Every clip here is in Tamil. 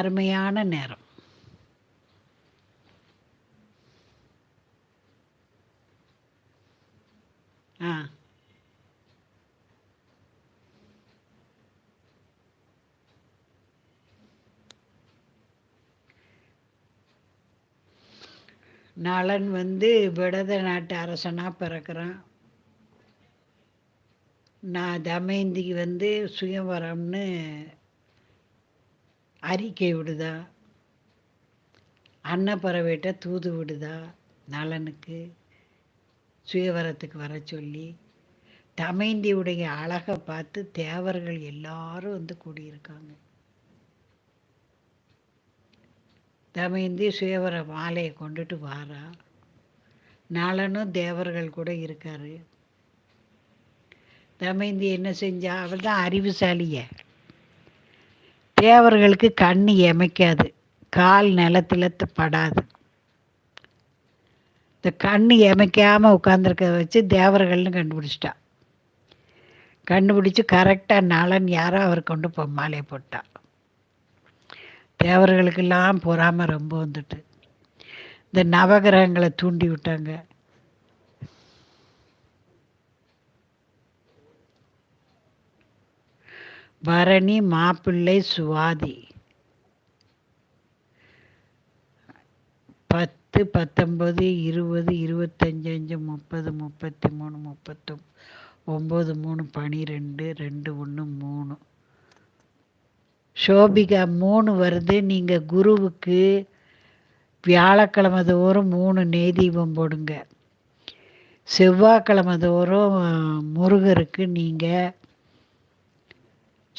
அருமையான நேரம். ஆ. நலன் வந்து விடத நாட்டு அரசனாக பிறக்கிறான். நான் தமயந்திக்கு வந்து சுயவரம்னு அறிக்கை விடுதா? அன்னப்பறவைகிட்ட தூது விடுதா? நலனுக்கு சுயவரத்துக்கு வர சொல்லி தமைந்தியுடைய அழகை பார்த்து தேவர்கள் எல்லாரும் வந்து கூடியிருக்காங்க. தமைந்தி சுயவர மாலையை கொண்டுட்டு வாரா. நலனும் தேவர்கள் கூட இருக்காரு. தமைந்தி என்ன செஞ்சா? அவள் தான் அறிவுசாலியை. தேவர்களுக்கு கண் எமைக்காது கால் நிலத்துல படாது. இந்த கண் எமைக்காமல் உட்காந்துருக்க வச்சு தேவர்கள்னு கண்டுபிடிச்சிட்டா. கண்டுபிடிச்சி கரெக்டாக நலன் யாரோ அவர் கொண்டு போ மாலையை போட்டா. தேவர்களுக்கெல்லாம் பொறாமல் ரொம்ப வந்துட்டு. இந்த நவகிரகங்களை தூண்டி விட்டாங்க. பரணி மாப்பிள்ளை சுவாதி. பத்து பத்தொம்பது இருபது இருபத்தஞ்சு அஞ்சு முப்பது முப்பத்தி மூணு முப்பத்தொம் ஒம்பது மூணு பனிரெண்டு ரெண்டு ஒன்று மூணு. சோபிகா மூணு வருது. நீங்கள் குருவுக்கு வியாழக்கிழமை தோறும் மூணு நெய் தீபம் போடுங்க. செவ்வாய்க்கிழமை தோறும் முருகருக்கு நீங்கள்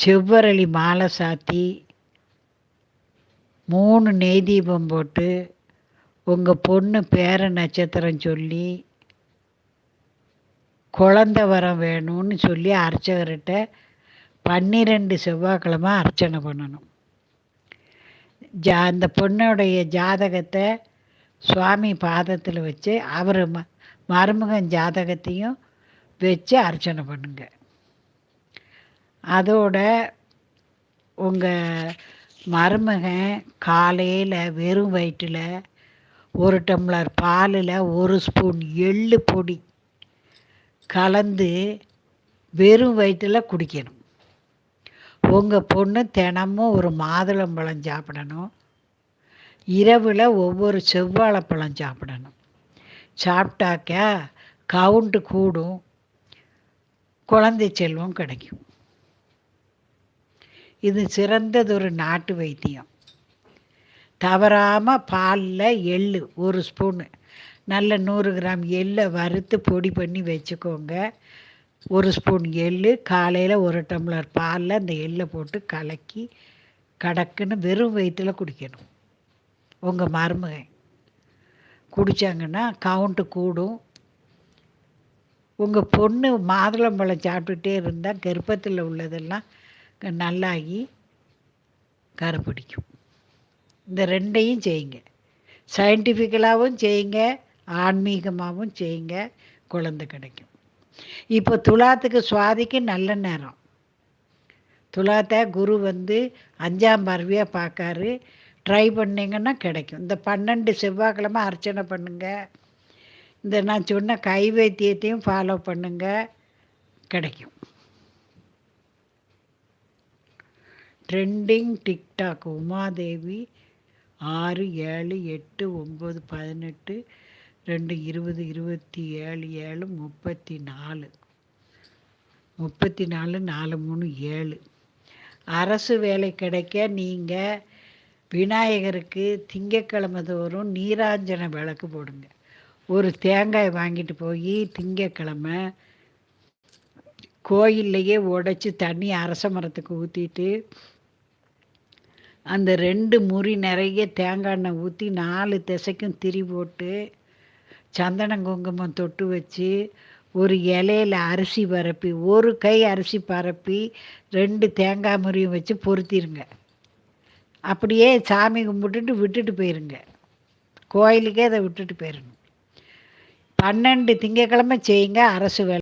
செவ்வரளி மாலை சாத்தி மூணு நெய் தீபம் போட்டு உங்கள் பொண்ணு பேர நட்சத்திரம் சொல்லி குழந்த வரம் வேணும்னு சொல்லி அர்ச்சகர்கிட்ட பன்னிரெண்டு செவ்வாய்க்கிழமை அர்ச்சனை பண்ணணும். ஜா அந்த பொண்ணுடைய ஜாதகத்தை சுவாமி பாதத்தில் வச்சு அவர் ம மருமகன் ஜாதகத்தையும் வச்சு அர்ச்சனை பண்ணுங்கள் அதோட உங்கள் மருமகன் காலையில் வெறும் வயிற்றில் ஒரு டம்ளர் பாலில் ஒரு ஸ்பூன் எள்ளு பொடி கலந்து வெறும் வயிற்றில் குடிக்கணும். உங்கள் பொண்ணு தினமும் ஒரு மாதுளம்பழம் சாப்பிடணும். இரவில் ஒவ்வொரு செவ்வாழைப்பழம் சாப்பிடணும். சாப்பிட்டாக்கா கவுண்ட்டு கூடும். குழந்தை செல்வம் கிடைக்கும். இது சிறந்ததொரு நாட்டு வைத்தியம். தவறாமல் பாலில் எள் ஒரு ஸ்பூனு. நல்ல நூறு கிராம் எள்ளை வறுத்து பொடி பண்ணி வச்சுக்கோங்க. ஒரு ஸ்பூன் எள் காலையில் ஒரு டம்ளர் பாலில் அந்த எள்ளை போட்டு கலக்கி கடக்குன்னு வெறும் வயிற்றில் குடிக்கணும். உங்கள் மருமகன் குடித்தாங்கன்னா கவுண்ட்டு கூடும். உங்கள் பொண்ணு மாதுளம்பழம் சாப்பிட்டுட்டே இருந்தால் கர்ப்பத்தில் உள்ளதெல்லாம் நல்லாகி கருப்பிடிக்கும். இந்த ரெண்டையும் செய்யுங்க. சயின்டிஃபிக்கலாகவும் செய்யுங்க ஆன்மீகமாகவும் செய்யுங்க குழந்தை கிடைக்கும். இப்போ துலாத்துக்கு சுவாதிக்கு நல்ல நேரம். துலாத்தை குரு வந்து அஞ்சாம் பார்வையாக பார்க்காரு. ட்ரை பண்ணிங்கன்னா கிடைக்கும். இந்த பன்னெண்டு செவ்வாய்க்கிழமை அர்ச்சனை பண்ணுங்கள் இந்த நான் சொன்ன கை வைத்தியத்தையும் ஃபாலோ பண்ணுங்கள் கிடைக்கும். ட்ரெண்டிங் டிக்டாக் உமாதேவி ஆறு ஏழு எட்டு ஒம்பது பதினெட்டு ரெண்டு இருபது இருபத்தி ஏழு ஏழு முப்பத்தி நாலு. முப்பத்தி நாலு நாலு மூணு ஏழு. அரசு வேலை கிடைக்க நீங்கள் விநாயகருக்கு திங்கக்கிழமை தோறும் நீராஞ்சன விளக்கு போடுங்க. ஒரு தேங்காய் வாங்கிட்டு போய் திங்கக்கிழமை கோயில்லையே உடைச்சி தண்ணி அரச மரத்துக்கு ஊற்றிட்டு அந்த ரெண்டு முறி நிறைய தேங்காய் எண்ணெய் ஊற்றி நாலு திசைக்கும் திரி போட்டு சந்தனம் குங்குமம் தொட்டு வச்சு ஒரு இலையில அரிசி பரப்பி ஒரு கை அரிசி பரப்பி ரெண்டு தேங்காய் முறியும் வச்சு பொருத்திருங்க அப்படியே சாமி கும்பிட்டுட்டு விட்டுட்டு போயிருங்க. கோயிலுக்கே அதை விட்டுட்டு போயிடணும் பன்னெண்டு திங்கக்கிழமை செய்யுங்க அரசு வேலை.